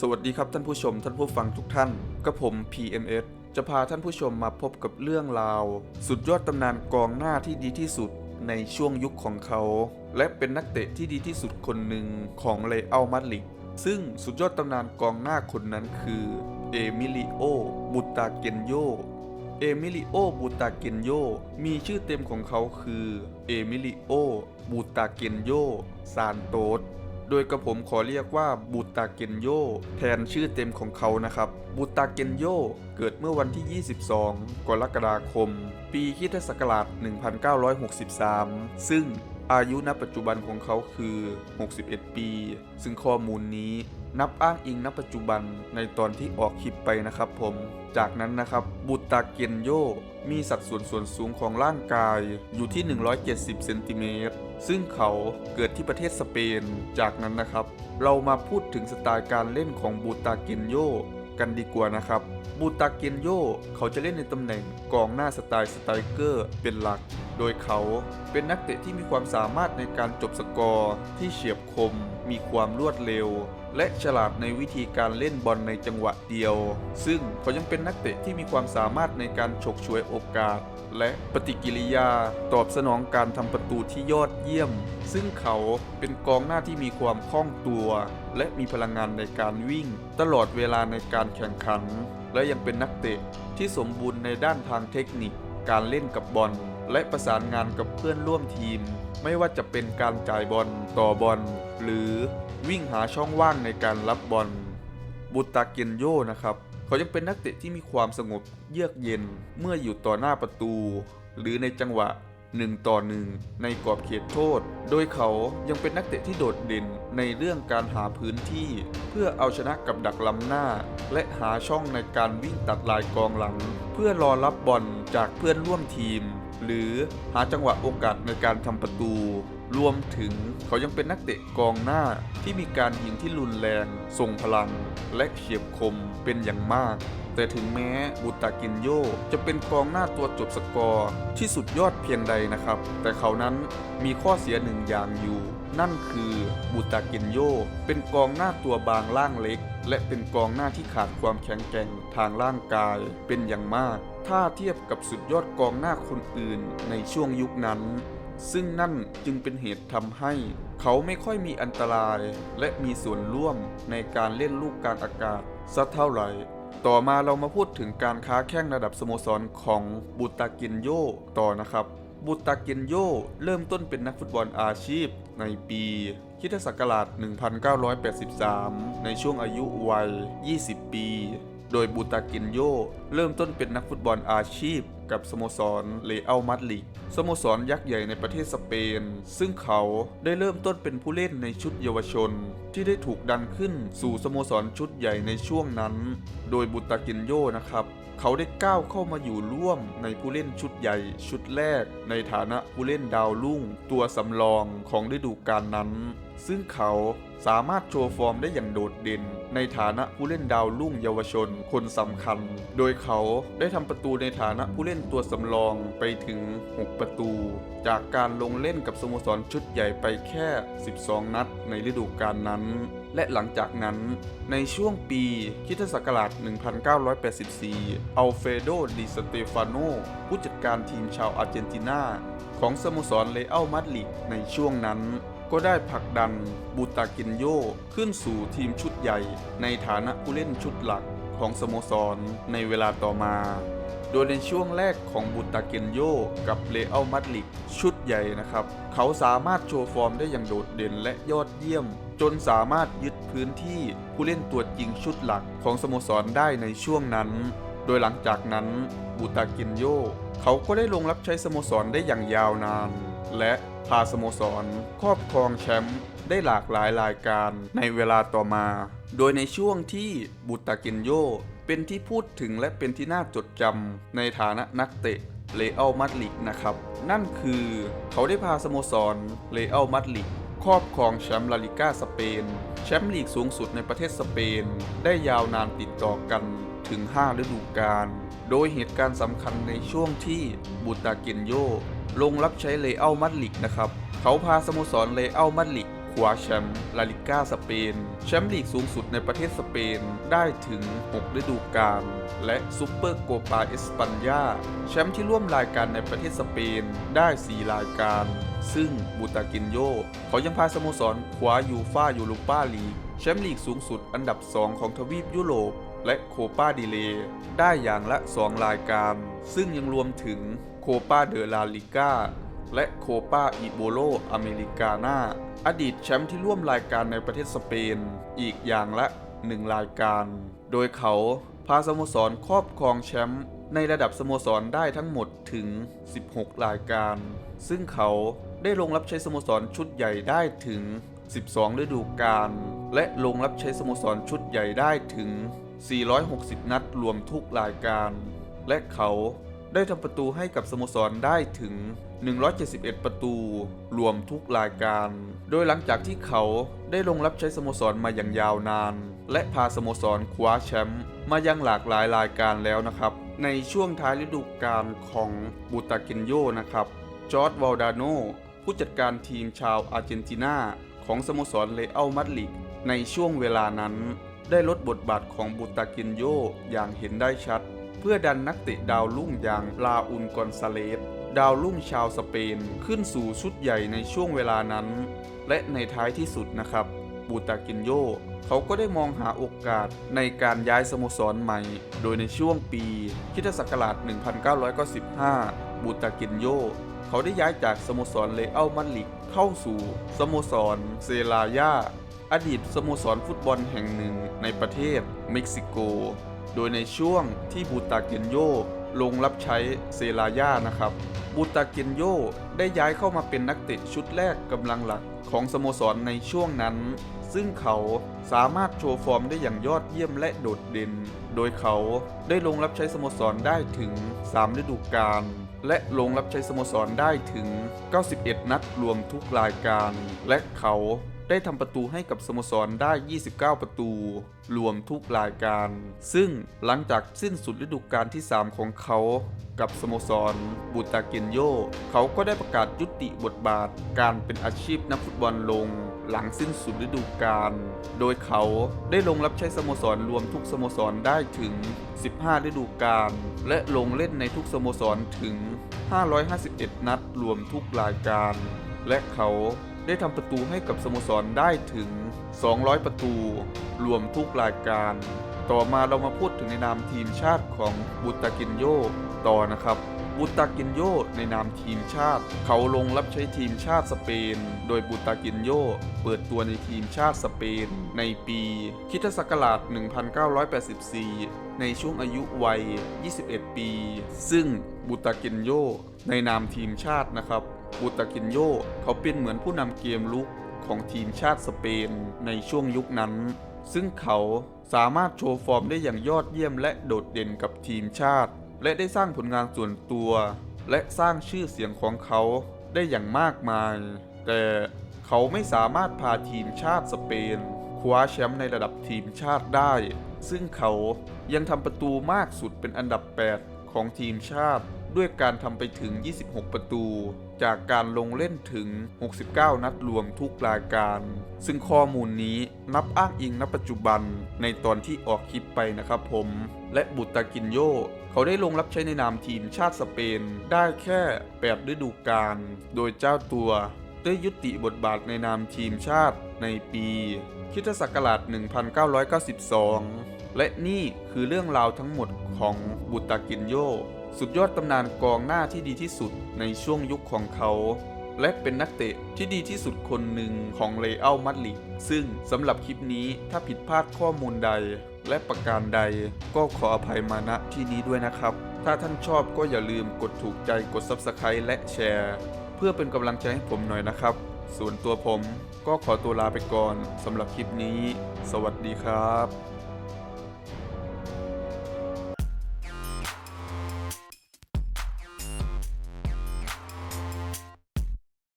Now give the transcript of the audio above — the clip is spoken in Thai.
สวัสดีครับท่านผู้ชมท่านผู้ฟังทุกท่านกับผม PNS จะพาท่านผู้ชมมาพบกับเรื่องราว สุดยอดตำนานกองหน้าที่ดีที่สุดในช่วงยุคของเขา และเป็นนักเตะที่ดีที่สุดคนหนึ่งของเลอัลมาดริดซึ่งสุดยอดตำนานกองหน้าคนนั้นคือเอมิลิโอบุตาเกนโยเอมิลิโอบูตาเกนโยมีชื่อเต็มของเขาคือเอมิลิโอบูตาเกนโยซานโตส โดยกระผมขอเรียกว่าบูตาเกนโยแทนชื่อเต็มของเขานะครับ บูตาเกนโยเกิดเมื่อวันที่ 22 กรกฎาคม ปีคริสตศักราช 1963 ซึ่งอายุณปัจจุบันของเขาคือ 61 ปี ซึ่งข้อมูลนี้ นับอ้างอิงณปัจจุบันในตอนที่ออกคลิปไปนะครับผม จากนั้นนะครับบูตาเกนโยมีสัดส่วนส่วนสูงของร่างกายอยู่ที่ 170 เซนติเมตร ซึ่งเขาเกิดที่ประเทศสเปน จากนั้นนะครับ เรามาพูดถึงสไตล์การเล่นของบูตาเกนโยกันดีกว่านะครับ บูตาเกนโยเขาจะเล่นในตำแหน่งกองหน้าสไตล์สไตรเกอร์เป็นหลักโดยเขาเป็นนักเตะที่มีความสามารถในการจบสกอร์ที่เฉียบคม มีความรวดเร็ว และฉลาดในวิธีการเล่นบอลในจังหวะเดียว ซึ่งเขายังเป็นนักเตะที่มีความสามารถในการฉกฉวยโอกาส และปฏิกิริยาตอบสนองการทำประตูที่ยอดเยี่ยม ซึ่งเขาเป็นกองหน้าที่มีความคล่องตัว และมีพลังงานในการวิ่ง ตลอดเวลาในการแข่งขัน และยังเป็นนักเตะที่สมบูรณ์ในด้านทางเทคนิค การเล่นกับบอล และประสานงานกับเพื่อนร่วมทีม ไม่ว่าจะเป็นการจ่ายบอลต่อบอล หรือวิ่งหาช่องว่างในการรับบอลบุตาเกนโยนะครับเขายังเป็นนักเตะที่มีความสงบเยือกเย็นเมื่ออยู่ต่อหน้าประตู หรือในจังหวะ1ต่อ1ในกรอบเขตโทษ โดยเขายังเป็นนักเตะที่โดดเด่นในเรื่องการหาพื้นที่ เพื่อเอาชนะกับดักล้ำหน้า และหาช่องในการวิ่งตัดลายกองหลัง เพื่อรอรับบอลจากเพื่อนร่วมทีม หรือหาจังหวะโอกาสในการทำประตู รวมถึงเขายังเป็นนักเตะกองหน้าที่มีการยิงที่รุนแรงทรงพลัง และเฉียบคมเป็นอย่างมาก แต่ถึงแม้บุตากินโยจะเป็นกองหน้าตัวจบสกอร์ที่สุดยอดเพียงใดนะครับ แต่เขานั้นมีข้อเสียหนึ่งอย่างอยู่ นั่นคือบุตากินโยเป็นกองหน้าตัวบางล่างเล็ก และเป็นกองหน้าที่ขาดความแข็งแกร่งทางร่างกายเป็นอย่างมาก ถ้าเทียบกับสุดยอดกองหน้าคนอื่นในช่วงยุคนั้น ซึ่งนั่นจึงเป็นเหตุทำให้เขาไม่ค่อยมีอันตราย และมีส่วนร่วมในการเล่นลูกกลางอากาศสักเท่าไหร่ต่อมาเรามาพูดถึงการค้าแข่งระดับสโมสรของบูตากินโยต่อนะครับบูตากินโยเริ่มต้นเป็นนักฟุตบอลอาชีพในปี คริสตศักราช 1983 ในช่วงอายุวัย 20 ปี โดยบูตากินโยเริ่มต้นเป็นนักฟุตบอลอาชีพ กับสโมสรเลอัลมาดริดสโมสรยักษ์ใหญ่ในประเทศสเปน ซึ่งเขาได้เริ่มต้นเป็นผู้เล่นในชุดเยาวชน ที่ได้ถูกดันขึ้นสู่สโมสรชุดใหญ่ในช่วงนั้น โดยบุตากินโยนะครับเขาได้ก้าวเข้ามาอยู่ร่วมในผู้เล่นชุดใหญ่ชุดแรก ในฐานะผู้เล่นดาวรุ่ง ตัวสำรองของฤดูกาลนั้น ซึ่งเขาสามารถโชว์ฟอร์มได้อย่างโดดเด่น ในฐานะผู้เล่นดาวรุ่งเยาวชนคนสำคัญ โดยเขาได้ทำประตูในฐานะผู้เล่นตัวสำรองไปถึง 6 ประตู จากการลงเล่นกับสโมสรชุดใหญ่ไปแค่ 12 นัดในฤดูกาลนั้น และหลังจากนั้น ในช่วงปีคริสตศักราช 1984 อัลเฟโด ดิสเตฟานโน ผู้จัดการทีมชาวอาร์เจนตินาของสโมสรเลอัลมาดริดในช่วงนั้น ก็ได้ผลักดันบูตากินโยขึ้นสู่ทีมชุดใหญ่ ในฐานะผู้เล่นชุดหลักของสโมสรในเวลาต่อมา โดยในช่วงแรกของบูตาเกนโยกับเลอัลมาดริดชุดใหญ่นะครับ เขาสามารถโชว์ฟอร์มได้อย่างโดดเด่นและยอดเยี่ยม จนสามารถยึดพื้นที่ผู้เล่นตัวจริงชุดหลักของสโมสรได้ในช่วงนั้น โดยหลังจากนั้นบูตากินโยเขาก็ได้ลงรับใช้สโมสรได้อย่างยาวนาน และพาสโมสร ครอบครองแชมป์ได้หลากหลายรายการในเวลาต่อมา โดยในช่วงที่บูตากินโยเป็นที่พูดถึงและเป็นที่น่าจดจำในฐานะนักเตะเลอัลมาดริดนะครับ นั่นคือเขาได้พาสโมสรเลอัลมาดริดครอบครองแชมป์ลาลิก้าสเปน แชมป์ลีกสูงสุดในประเทศสเปน ได้ยาวนานติดต่อกันถึง 5 ฤดูกาลโดยเหตุการณ์สำคัญในช่วงที่บูตาเกนโย ลงรับใช้เลอัลมาดริดนะครับ เขาพาสโมสรเลอัลมาดริดคว้าแชมป์ลาลิก้าสเปน แชมป์ลีกสูงสุดในประเทศสเปนได้ถึง 6 ฤดูกาลและซูเปอร์โกปาเอสปันยาแชมป์ที่ร่วมรายการในประเทศสเปนได้ 4 รายการ ซึ่งบูตากินโยเขายังพาสโมสรคว้ายูฟายูโรปาลีกแชมป์ลีกสูงสุดอันดับ 2 ของทวีปยุโรปและโคปาดิเลได้อย่างละ 2 รายการ ซึ่งยังรวมถึง โคปาเดลาลิก้าและโคปาอิโบโลอเมริกานาอดีตแชมป์ที่ร่วมรายการในประเทศสเปน อีกอย่างละ 1 รายการ โดยเขาพาสโมสรครอบครองแชมป์ในระดับสโมสรได้ทั้งหมดถึง 16 รายการ ซึ่งเขาได้ลงรับใช้สโมสรชุดใหญ่ได้ถึง 12 ฤดูกาล และลงรับใช้สโมสรชุดใหญ่ได้ถึง 460 นัดรวมทุกรายการ และเขา ได้ทำประตูให้กับสโมสรได้ถึง 171 ประตูรวมทุกรายการ โดยหลังจากที่เขาได้ลงรับใช้สโมสรมาอย่างยาวนาน และพาสโมสรคว้าแชมป์มายังหลากหลายรายการแล้วนะครับ ในช่วงท้ายฤดูกาลของบูตาเกนโยนะครับจอร์ดวาลดาโนผู้จัดการทีมชาวอาร์เจนตินาของสโมสรเลอัลมาดริดในช่วงเวลานั้น ได้ลดบทบาทของบูตากินโยอย่างเห็นได้ชัด เพื่อดันนักเตะดาวรุ่งอย่างลาอุนกอนซาเลสดาวรุ่งชาวสเปนขึ้นสู่ชุดใหญ่ในช่วงเวลานั้น และในท้ายที่สุดนะครับบูตากินโยเขาก็ได้มองหาโอกาสในการย้ายสโมสรใหม่ โดยในช่วงปีคริสตศักราช 1995 บูตากินโยเขาได้ย้ายจากสโมสรเลอัลมันลิกเข้าสู่สโมสรเซลายาอดีตสโมสรฟุตบอลแห่งหนึ่งในประเทศเม็กซิโก โดยในช่วงที่บูตาเกนโยลงรับใช้เซลาย่านะครับ บูตาเกนโยได้ย้ายเข้ามาเป็นนักเตะชุดแรกกำลังหลักของสโมสรในช่วงนั้น ซึ่งเขาสามารถโชว์ฟอร์มได้อย่างยอดเยี่ยมและโดดเด่น โดยเขาได้ลงรับใช้สโมสรได้ถึง 3 ฤดูกาลและลงรับใช้สโมสรได้ถึง 91 นัดรวมทุกรายการ และเขา ได้ทำประตูให้กับสโมสรได้ 29 ประตู รวมทุกรายการ ซึ่งหลังจากสิ้นสุดฤดูกาลที่ 3 ของเขา กับสโมสร บูตาเกนโย เขาก็ได้ประกาศยุติบทบาท การเป็นอาชีพนักฟุตบอลลง หลังสิ้นสุดฤดูกาล โดยเขาได้ลงรับใช้สโมสรรวมทุกสโมสรได้ถึง 15 ฤดูกาล และลงเล่นในทุกสโมสรถึง 551 นัดรวมทุกรายการ และเขา ได้ทำประตูให้กับสโมสรได้ถึง 200 ประตู รวมทุกรายการ ต่อมาเรามาพูดถึงในนามทีมชาติของบุตากินโยต่อนะครับบุตากินโยในนามทีมชาติ เขาลงรับใช้ทีมชาติสเปน โดยบุตากินโยเปิดตัวในทีมชาติสเปน ในปีคริสตศักราช 1984 ในช่วงอายุวัย 21 ปี ซึ่งบุตากินโยในนามทีมชาตินะครับ บุตากินโยเขาเป็นเหมือนผู้นำเกมลุกของทีมชาติสเปนในช่วงยุคนั้น ซึ่งเขาสามารถโชว์ฟอร์มได้อย่างยอดเยี่ยมและโดดเด่นกับทีมชาติ และได้สร้างผลงานส่วนตัว และสร้างชื่อเสียงของเขาได้อย่างมากมาย แต่เขาไม่สามารถพาทีมชาติสเปนคว้าแชมป์ในระดับทีมชาติได้ ซึ่งเขายังทำประตูมากสุดเป็นอันดับ 8 ของทีมชาติ ด้วยการทำไปถึง 26 ประตู จากการลงเล่นถึง 69 นัดรวมทุกรายการ ซึ่งข้อมูลนี้นับอ้างอิงณปัจจุบันในตอนที่ออกคลิปไปนะครับผม และบุตรกินโยเขาได้ลงรับใช้ในนามทีมชาติสเปน ได้แค่ 8 ฤดูกาล โดยเจ้าตัวได้ยุติบทบาทในนามทีมชาติในปีคริสตศักราช 1992 และนี่คือเรื่องราวทั้งหมดของบุตากินโย สุดยอดตำนานกองหน้าที่ดีที่สุดในช่วงยุคของเขา และเป็นนักเตะที่ดีที่สุดคนหนึ่งของเลอัลมาดริดซึ่งสำหรับคลิปนี้ถ้าผิดพลาดข้อมูลใด และประการใด ก็ขออภัยมาณที่นี้ด้วยนะครับ ถ้าท่านชอบก็อย่าลืมกดถูกใจกด Subscribe และแชร์ เพื่อเป็นกำลังใจให้ผมหน่อยนะครับ ส่วนตัวผมก็ขอตัวลาไปก่อนสำหรับคลิปนี้ สวัสดีครับ